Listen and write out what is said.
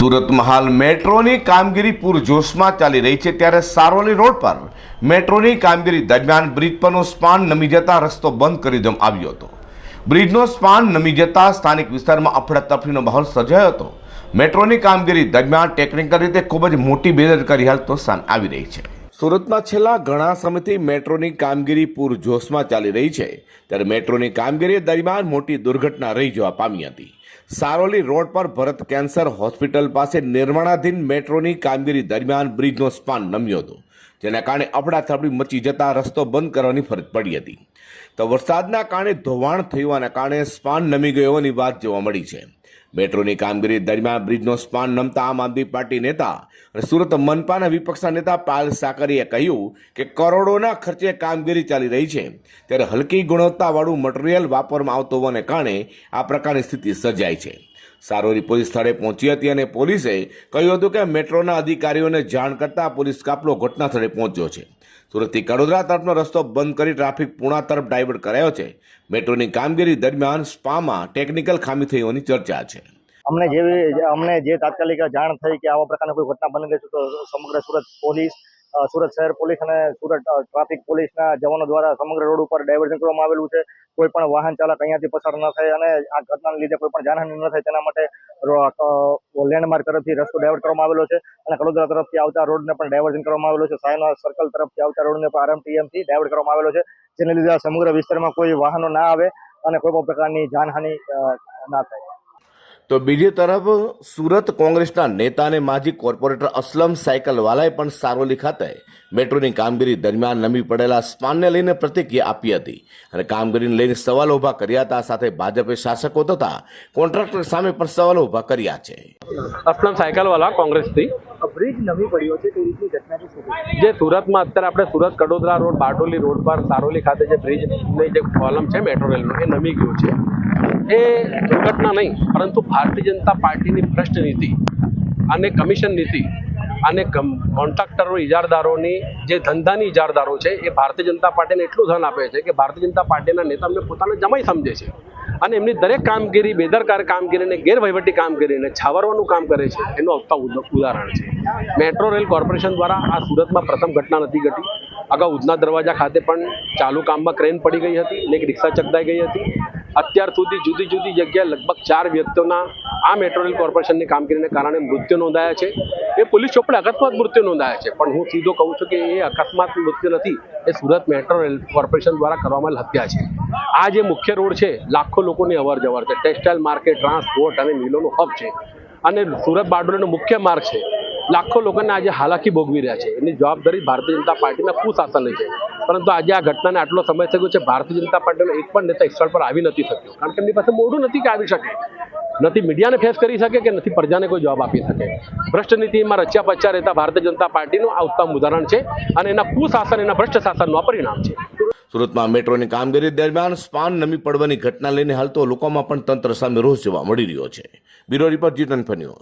સુરતમાં હાલ મેટ્રોની કામગીરી પૂરજોશમાં ચાલી રહી છે ત્યારે સારોલી રોડ પર મેટ્રોની કામગીરી દરમિયાન બ્રિજ પરનો સ્પાન નમી જતા રસ્તો બંધ કરી દેવામાં આવ્યો હતો. બ્રિજનો સ્પાન નમી જતા સ્થાનિક વિસ્તારમાં અફડાતફડીનો માહોલ સર્જાયો હતો. મેટ્રોની કામગીરી દરમિયાન ટેકનિકલ રીતે ખૂબ જ મોટી બેદરકારી હાલ તો સામે આવી રહી છે. સુરતમાં છેલ્લા ઘણા સમયથી મેટ્રોની કામગીરી પૂરજોશમાં ચાલી રહી છે. ત્યારે મેટ્રોની કામગીરી દરમિયાન મોટી દુર્ઘટના રહી જવા પામી હતી. સારોલી રોડ પર ભરત કેન્સર હોસ્પિટલ પાસે નિર્માણાધીન મેટ્રોની કામગીરી દરમિયાન બ્રિજનો સ્પાન નમ્યો હતો, જેના કારણે અફડાથફડી મચી જતા રસ્તો બંધ કરવાની ફરજ પડી હતી. તો વરસાદના કારણે ધોવાણ થવાના કારણે સ્પાન નમી ગયો હોવાની વાત જોવા મળી છે. મેટ્રોની કામગીરી દરમિયાન બ્રિજનો સ્પાન નમતા આમ આદમી પાર્ટી નેતા અને સુરત મનપાના વિપક્ષના નેતા પાલ સાકરીએ કહ્યું કે કરોડોના ખર્ચે કામગીરી ચાલી રહી છે. ત્યારે હલકી ગુણવત્તાવાળું મટીરિયલ વાપરવામાં આવતું હોવાને કારણે આ પ્રકારની સ્થિતિ સર્જાય છે. સારોરી પોલીસ સ્થળે પહોંચી હતી અને પોલીસે કહ્યું હતું કે મેટ્રોના અધિકારીઓને જાણ કરતા પોલીસ કાફલો ઘટના સ્થળે પહોંચ્યો છે. સુરતથી કડોદરા તરફનો રસ્તો બંધ કરી ટ્રાફિક પૂણા તરફ ડાયવર્ટ કરાયો છે. મેટ્રોની કામગીરી દરમિયાન સ્પામાં ટેકનિકલ ખામી થઈ હોવાની ચર્ચા છે. અમને જેવી અમને જે તાત્કાલિક જાણ થઈ કે આવા પ્રકારની કોઈ ઘટના બની ગઈ છે તો સમગ્ર સુરત પોલીસ સુરત શહેર પોલીસ અને સુરત ટ્રાફિક પોલીસના જવાનો દ્વારા સમગ્ર રોડ ઉપર ડાયવર્ઝન કરવામાં આવેલું છે. કોઈ પણ વાહન ચાલક અહીંયાથી પસાર ન થાય અને આ ઘટનાને લીધે કોઈ પણ જાનહાનિ ન થાય તેના માટે લેન્ડમાર્ક તરફથી રસ્તો ડાયવર્ટ કરવામાં આવેલો છે અને કડોદરા તરફથી આવતા રોડને પણ ડાયવર્ઝન કરવામાં આવેલો છે. સાયના સર્કલ તરફથી આવતા રોડને પણ આરએમટીએમથી ડાયવર્ટ કરવામાં આવેલો છે. જેને લીધે આ સમગ્ર વિસ્તારમાં કોઈ વાહનો ના આવે અને કોઈ પણ પ્રકારની જાનહાનિ ના થાય. તો બીજી તરફ સુરત કોંગ્રેસના નેતા અને માજી કોર્પોરેટર અસલમ સાયકલવાલાએ પણ સારોલી ખાતે મેટ્રોની કામગીરી દરમિયાન નમી પડેલા સ્પાનને લઈને પ્રતિક્રિયા આપી હતી. અને કામગીરીને લઈને સવાલો ઊભા કર્યા હતા સાથે ભાજપે શાસકો તથા કોન્ટ્રાક્ટર સામે પણ સવાલો ઊભા કર્યા છે. અસલમ સાયકલવાલા કોંગ્રેસથી. બ્રિજ નમી પડ્યો છે તે રીતની ઘટના છે જે સુરતમાં અત્યારે આપણે સુરત કડોદરા રોડ બારડોલી રોડ પર સારોલી ખાતે જે બ્રિજની જે કોલમ છે મેટ્રો રેલનો એ નમી ગયું છે. એ દુર્ઘટના નહીં, પરંતુ ભારતીય જનતા પાર્ટીની ભ્રષ્ટ નીતિ અને કમિશન નીતિ અને કોન્ટ્રાક્ટરો, ઇજારદારોની જે ધંધાની ઇજારદારો છે, એ ભારતીય જનતા પાર્ટીને એટલું ધન આપે છે કે ભારતીય જનતા પાર્ટીના નેતા અમને પોતાને જમાઈ સમજે છે. અને એમની દરેક કામગીરી, બેદરકાર કામગીરીને, ગેરવહીવટી કામગીરીને છાવરવાનું કામ કરે છે, એનું આવતા ઉદ- ઉદાહરણ છે. મેટ્રો રેલ કોર્પોરેશન દ્વારા આ સુરતમાં પ્રથમ ઘટના નથી ઘટી. અગાઉ ઉધના દરવાજા ખાતે પણ ચાલુ કામમાં ક્રેન પડી ગઈ હતી અને એક રિક્ષા ચકદાઈ ગઈ હતી. અત્યાર સુધી જુદી જુદી જગ્યાએ લગભગ ચાર વ્યક્તિઓના આ મેટ્રો રેલ કોર્પોરેશનની કામગીરીને કારણે મૃત્યુ નોંધાયા છે. એ પોલીસ ચોપડે અકસ્માત મૃત્યુ નોંધાયા છે. પણ હું સીધો કહું છું કે એ અકસ્માત મૃત્યુ નથી, એ સુરત મેટ્રો રેલ કોર્પોરેશન દ્વારા કરવામાં હત્યા છે. આ જે મુખ્ય રોડ છે, લાખો લોકોની અવર જવર છે. ટેક્સટાઇલ માર્કેટ ટ્રાન્સપોર્ટ અને મિલોનો હબ છે. અને સુરત બારડોલીનો મુખ્ય માર્ગ છે. લાખો લોકોને આજે હાલાકી ભોગવી રહ્યા છે. એની જવાબદારી ભારતીય જનતા પાર્ટીના કુશાસને છે. પરંતુ આજે આ ઘટનાને આટલો સમય થઈ ગયો છે, ભારતીય જનતા પાર્ટીનો એક પણ નેતા સ્થળ પર આવી નથી શક્યો. કારણ કે એમની પાસે મોઢું નથી કે આવી શકે. નથી મીડિયાને ફેસ કરી શકે કે નથી પ્રજાને કોઈ જવાબ આપી શકે. ભ્રષ્ટ નીતિમાં રચ્યા પચ્યા રહેતા ભારતીય જનતા પાર્ટીનું આ ઉત્તમ ઉદાહરણ છે અને એના કુશાસન, એના ભ્રષ્ટ શાસનનું પરિણામ છે. સુરતમાં મેટ્રોની કામગીરી દરમિયાન સ્પાન નમી પડવાની ઘટના લઈને હાલ તો લોકોમાં પણ તંત્ર સામે રોષ જોવા મળી રહ્યો છે. બ્યુરો રિપોર્ટ જીટન ન્યૂઝ.